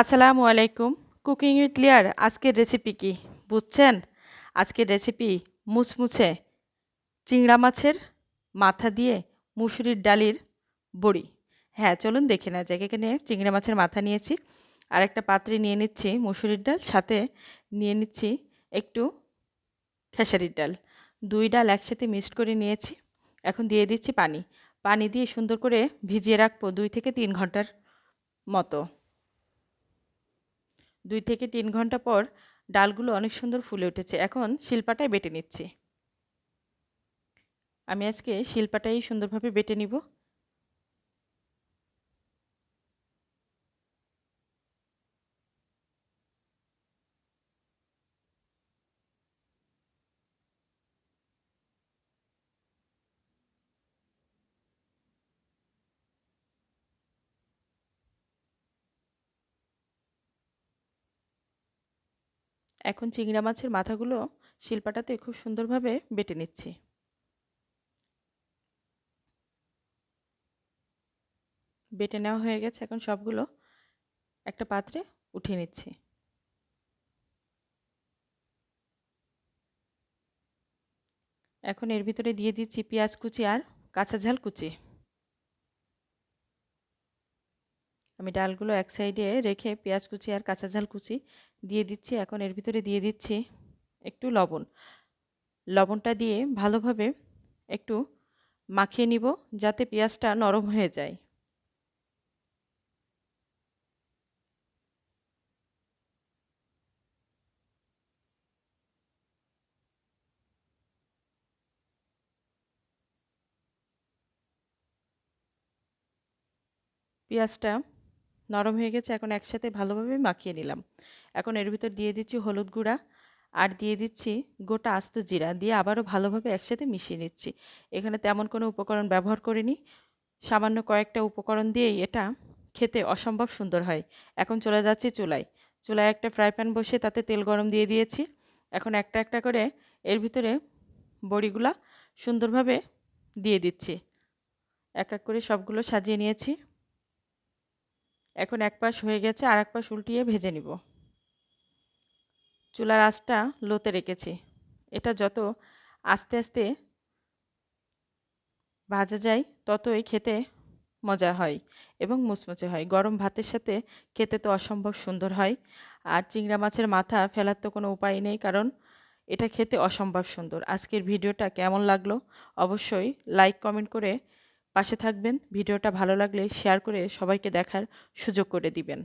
আসসালামু আলাইকুম। Cooking with লিয়ার, আজকের রেসিপি কি? বুঝছেন? আজকের রেসিপি মুসমুছে চিংড়া মাছের মাথা দিয়ে মুসুরির ডালির বড়ি। হ্যাঁ চলুন দেখে নেওয়া যাক। এখানে চিংড়া মাছের মাথা নিয়েছি, আর একটা পাত্রে নিয়ে নিচ্ছি মুসুরির ডাল, সাথে নিয়ে নিচ্ছি একটু খেসারির ডাল। দুই ডাল একসাথে মিক্সড করে নিয়েছি। এখন দিয়ে দিচ্ছি পানি। পানি দিয়ে সুন্দর করে ভিজিয়ে রাখব দুই থেকে তিন ঘণ্টার মতো। দুই থেকে তিন ঘণ্টা পর ডালগুলো অনেক সুন্দর ফুলে উঠেছে। এখন শিল্পাটায় বেটে নিচ্ছি। আমি আজকে শিল্পাটাই সুন্দরভাবে বেটে নিব। এখন চিংড়া মাছের মাথাগুলো শিল্পাটাতে খুব সুন্দরভাবে বেটে নিচ্ছি। বেটে নেওয়া হয়ে গেছে, এখন সবগুলো একটা পাত্রে উঠিয়ে নিচ্ছি। এখন এর ভিতরে দিয়ে দিচ্ছি পেঁয়াজ কুচি আর কাঁচা ঝাল কুচি। আমি ডালগুলো এক সাইডে রেখে পেঁয়াজ কুচি আর কাঁচা ঝাল কুচি দিয়ে দিচ্ছি। এখন এর ভিতরে দিয়ে দিচ্ছি একটু লবণ। লবণটা দিয়ে ভালোভাবে একটু মাখিয়ে নিব যাতে পেঁয়াজটা নরম হয়ে যায়। পেঁয়াজটা নরম হয়ে গেছে, এখন একসাথে ভালোভাবে মাখিয়ে নিলাম। এখন এর ভিতর দিয়ে দিচ্ছি হলুদ গুঁড়া আর দিয়ে দিচ্ছি গোটা আস্ত জিরা দিয়ে আবারও ভালোভাবে একসাথে মিশিয়ে নিচ্ছি। এখানে তেমন কোনো উপকরণ ব্যবহার করিনি। সামান্য কয়েকটা উপকরণ দিয়েই এটা খেতে অসম্ভব সুন্দর হয়। এখন চলে যাচ্ছি চুলায়। চুলায় একটা ফ্রাই প্যান বসে তাতে তেল গরম দিয়ে দিয়েছি। এখন একটা একটা করে এর ভিতরে বড়িগুলা সুন্দরভাবে দিয়ে দিচ্ছি। এক এক করে সবগুলো সাজিয়ে নিয়েছি। এখন এক পাশ হয়ে গেছে আর এক পাশ উল্টিয়ে ভেজে নিব। চুলার আঁচটা লোতে রেখেছি। এটা যত আস্তে আস্তে ভাজা যায়, ততই খেতে মজা হয় এবং মুচমুচে হয়। গরম ভাতের সাথে খেতে তো অসম্ভব সুন্দর হয়। আর চিংড়া মাছের মাথা ফেলার তো কোনো উপায় নেই, কারণ এটা খেতে অসম্ভব সুন্দর। আজকের ভিডিওটা কেমন লাগল? অবশ্যই লাইক কমেন্ট করে পাশে থাকবেন। ভিডিওটা ভালো লাগলে শেয়ার করে সবাইকে দেখার সুযোগ করে দিবেন।